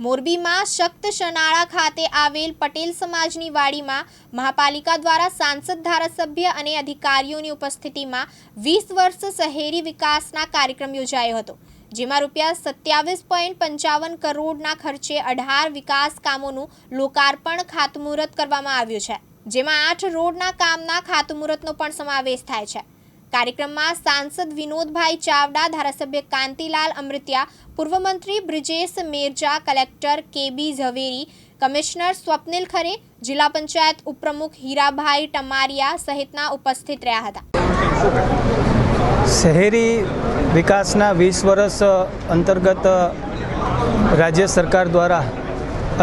મોરબીમાં શક્ત શનાળા ખાતે આવેલ પટેલ સમાજની વાડીમાં મહાપાલિકા દ્વારા સાંસદ ધારાસભ્ય અને અધિકારીઓની ઉપસ્થિતિમાં વીસ વર્ષ શહેરી વિકાસના કાર્યક્રમ યોજાયો હતો, જેમાં રૂપિયા સત્યાવીસ પોઈન્ટ પંચાવન કરોડના ખર્ચે અઢાર વિકાસ કામોનું લોકાર્પણ ખાતમુહૂર્ત કરવામાં આવ્યું છે, જેમાં આઠ રોડના કામના ખાતમુહૂર્તનો પણ સમાવેશ થાય છે. કાર્યક્રમમાં સાંસદ વિનોદભાઈ ચાવડા, ધારાસભ્ય કાંતિલાલ અમૃત્યા, પૂર્વ મંત્રી Brijesh Merja, collector K B Zaveri, commissioner Swapnil Khare, જિલ્લા પંચાયત ઉપપ્રમુખ હીરાભાઈ ટમારિયા સહિતના ઉપસ્થિત રહ્યા હતા. શહેરી વિકાસના વીસ વર્ષ અંતર્ગત રાજ્ય સરકાર દ્વારા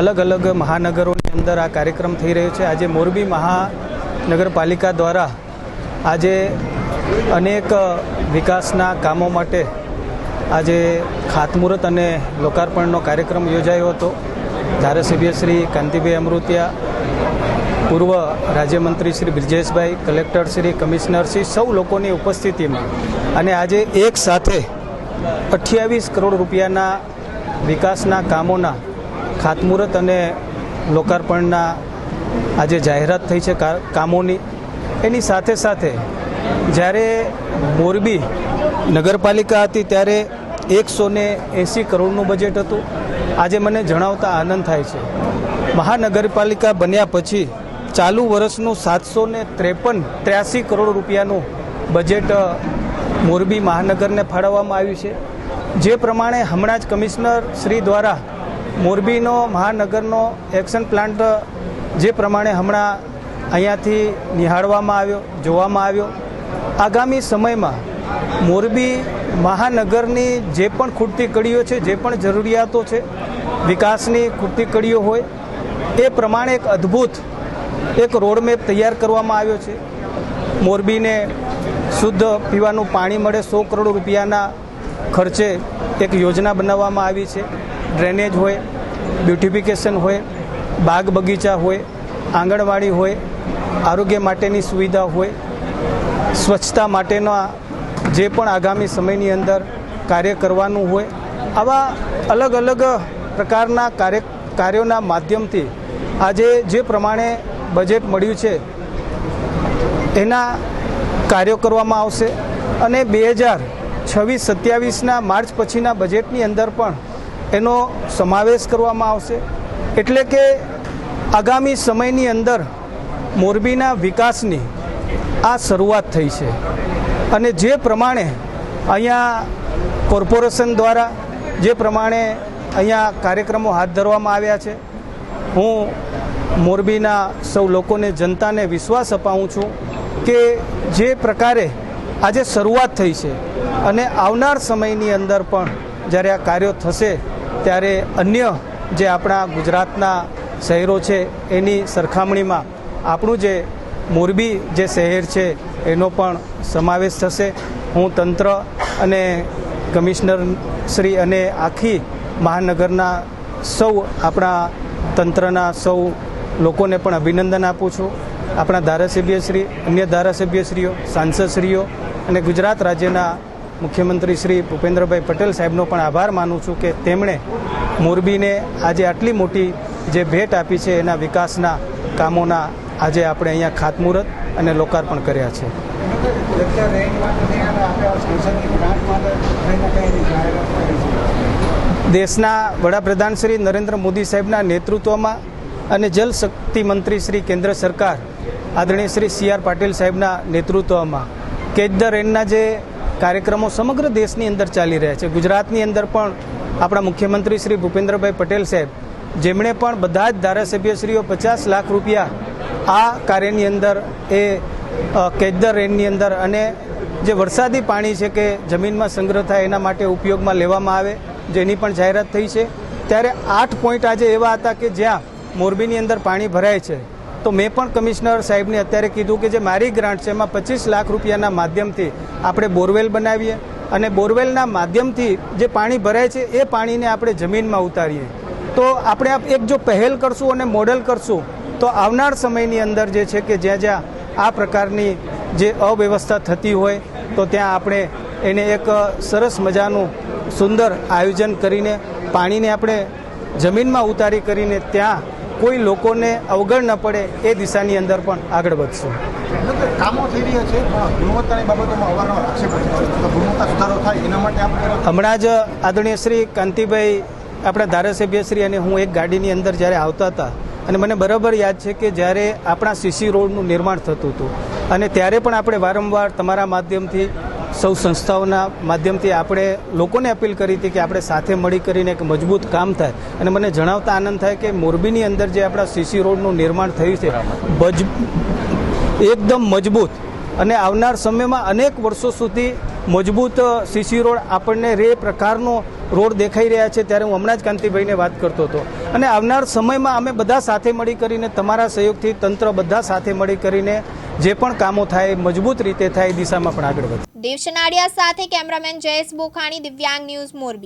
અલગ અલગ મહાનગરોની અંદર આ કાર્યક્રમ થઈ રહ્યો છે. આજે મોરબી મહાનગરપાલિકા દ્વારા આજે અનેક વિકાસના કામો માટે આજે ખાતમુહૂર્ત અને લોકાર્પણનો કાર્યક્રમ યોજાયો હતો. ધારાસભ્ય શ્રી કાંતિભાઈ અમૃતિયા, પૂર્વ રાજ્યમંત્રી શ્રી બ્રિજેશભાઈ, કલેક્ટર શ્રી કમિશનર શ્રી સૌ લોકોની ઉપસ્થિતિમાં અને આજે એક સાથે અઠ્યાવીસ કરોડ રૂપિયાના વિકાસના કામોના ખાતમુહૂર્ત અને લોકાર્પણના આજે જાહેરાત થઈ છે કામોની. એની સાથે સાથે જ્યારે મોરબી નગરપાલિકા હતી ત્યારે એકસો ને એંસી કરોડનું બજેટ હતું. આજે મને જણાવતા આનંદ થાય છે. મહાનગરપાલિકા બન્યા પછી ચાલુ વર્ષનું સાતસો ને ત્રેપન ત્ર્યાસી કરોડ રૂપિયાનું બજેટ મોરબી મહાનગરને ફાળવવામાં આવ્યું છે. જે પ્રમાણે હમણાં જ કમિશનર શ્રી દ્વારા મોરબીનો મહાનગરનો એક્શન પ્લાન્ટ જે પ્રમાણે હમણાં અહીંયાથી નિહાળવામાં આવ્યો, જોવામાં આવ્યો. આગામી સમયમાં મોરબી મહાનગરની જે પણ ખૂટતી કડીઓ છે, જે પણ જરૂરિયાતો છે, વિકાસની ખૂટતી કડીઓ હોય, એ પ્રમાણે એક અદ્ભુત એક રોડમેપ તૈયાર કરવામાં આવ્યો છે. મોરબીને શુદ્ધ પીવાનું પાણી મળે, સો કરોડ રૂપિયાના ખર્ચે એક યોજના બનાવવામાં આવી છે. ડ્રેનેજ હોય, બ્યુટિફિકેશન હોય, બાગ બગીચા હોય, આંગણવાડી હોય, આરોગ્ય માટેની સુવિધા હોય સ્વચ્છતા માટેના જે પણ આગામી સમયની અંદર કાર્ય કરવાનું હોય, આવા અલગ અલગ પ્રકારના કાર્ય કાર્યોના માધ્યમથી આજે જે પ્રમાણે બજેટ મળ્યું છે, એના કાર્યો કરવામાં આવશે. અને બે હજાર છવ્વીસ સત્યાવીસના માર્ચ પછીના બજેટની અંદર પણ એનો સમાવેશ કરવામાં આવશે. એટલે કે આગામી સમયની અંદર મોરબીના વિકાસની આ શરૂઆત થઈ છે. અને જે પ્રમાણે અહીંયા કોર્પોરેશન દ્વારા જે પ્રમાણે અહીંયા કાર્યક્રમો હાથ ધરવામાં આવ્યા છે, હું મોરબીના સૌ લોકોને, જનતાને વિશ્વાસ અપાવું છું કે જે પ્રકારે આજે શરૂઆત થઈ છે અને આવનાર સમયની અંદર પણ જ્યારે આ કાર્યો થશે, ત્યારે અન્ય જે આપણા ગુજરાતના શહેરો છે, એની સરખામણીમાં આપણું જે મોરબી જે શહેર છે, એનો પણ સમાવેશ થશે. હું તંત્ર અને કમિશનર શ્રી અને આખી મહાનગરના સૌ આપણા તંત્રના સૌ લોકોને પણ અભિનંદન આપું છું. આપણા ધારાસભ્યશ્રી અન્ય ધારાસભ્યશ્રીઓ સાંસદશ્રીઓ અને ગુજરાત રાજ્યના મુખ્યમંત્રી શ્રી ભૂપેન્દ્રભાઈ પટેલ સાહેબનો પણ આભાર માનું છું કે તેમણે મોરબીને આજે આટલી મોટી જે ભેટ આપી છે એના વિકાસના કામોના આજે આપણે અહીંયા ખાતમુહૂર્ત અને લોકાર્પણ કર્યા છે. દેશના વડાપ્રધાન શ્રી નરેન્દ્ર મોદી સાહેબના નેતૃત્વમાં અને જલ શક્તિ મંત્રી શ્રી કેન્દ્ર સરકાર, આદરણીય શ્રી સી આર પાટીલ સાહેબના નેતૃત્વમાં કેચ ધ રેનના જે કાર્યક્રમો સમગ્ર દેશની અંદર ચાલી રહ્યા છે. ગુજરાતની અંદર પણ આપણા મુખ્યમંત્રી શ્રી ભૂપેન્દ્રભાઈ પટેલ સાહેબ, જેમણે પણ બધા જ ધારાસભ્યશ્રીઓ પચાસ લાખ રૂપિયા આ કાર્યની અંદર એ કેદર રેનની અંદર અને જે વરસાદી પાણી છે કે જમીનમાં સંગ્રહ થાય એના માટે ઉપયોગમાં લેવામાં આવે, જેની પણ જાહેરાત થઈ છે. ત્યારે આઠ પોઈન્ટ આજે એવા હતા કે જ્યાં મોરબીની અંદર પાણી ભરાય છે. તો મેં પણ કમિશનર સાહેબને અત્યારે કીધું કે જે મારી ગ્રાન્ટ છે એમાં પચીસ લાખ રૂપિયાના માધ્યમથી આપણે બોરવેલ બનાવીએ અને બોરવેલના માધ્યમથી જે પાણી ભરાય છે એ પાણીને આપણે જમીનમાં ઉતારીએ. તો આપણે એક જો પહેલ કરશું અને મોડલ કરશું તો આવનાર સમયની અંદર જે છે કે જ્યાં જ્યાં આ પ્રકારની જે અવ્યવસ્થા થતી હોય તો ત્યાં આપણે એને એક સરસ મજાનું સુંદર આયોજન કરીને પાણીને આપણે જમીનમાં ઉતારી કરીને ત્યાં કોઈ લોકોને અવગણ ન પડે એ દિશાની અંદર પણ આગળ વધશું. કામો થઈ રહ્યા છે ગુણવત્તાની બાબતોમાં અવારનવાર આક્ષેપો ગુણવત્તા સુધારો થાય એના માટે આપણે હમણાં જ આદરણીય શ્રી કાંતિભાઈ આપણા ધારાસભ્ય શ્રી અને હું એક ગાડીની અંદર જ્યારે આવતા હતા અને મને બરાબર યાદ છે કે જ્યારે આપણા સીસી રોડનું નિર્માણ થતું હતું અને ત્યારે પણ આપણે વારંવાર તમારા માધ્યમથી સૌ સંસ્થાઓના માધ્યમથી આપણે લોકોને અપીલ કરી હતી કે આપણે સાથે મળી કરીને એક મજબૂત કામ થાય. અને મને જણાવતા આનંદ થાય કે મોરબીની અંદર જે આપણા સીસી રોડનું નિર્માણ થયું છે એકદમ મજબૂત. અને આવનાર સમયમાં અનેક વર્ષો સુધી મજબૂત સીસી રોડ આપણને રે પ્રકારનો રોડ દેખાઈ રહ્યા છે ત્યારે હું હમણાં જ કાંતિભાઈને વાત કરતો હતો. અને આવનાર સમયમાં અમે બધા સાથે મળી કરીને, તમારા સહયોગથી તંત્ર બધા સાથે મળી કરીને જે પણ કામો થાય, મજબૂત રીતે થાય દિશામાં પણ આગળ વધે દેવશનાડિયા સાથે કેમેરામેન જયેશ બોખાણી, દિવ્યાંગ ન્યૂઝ મોરબી.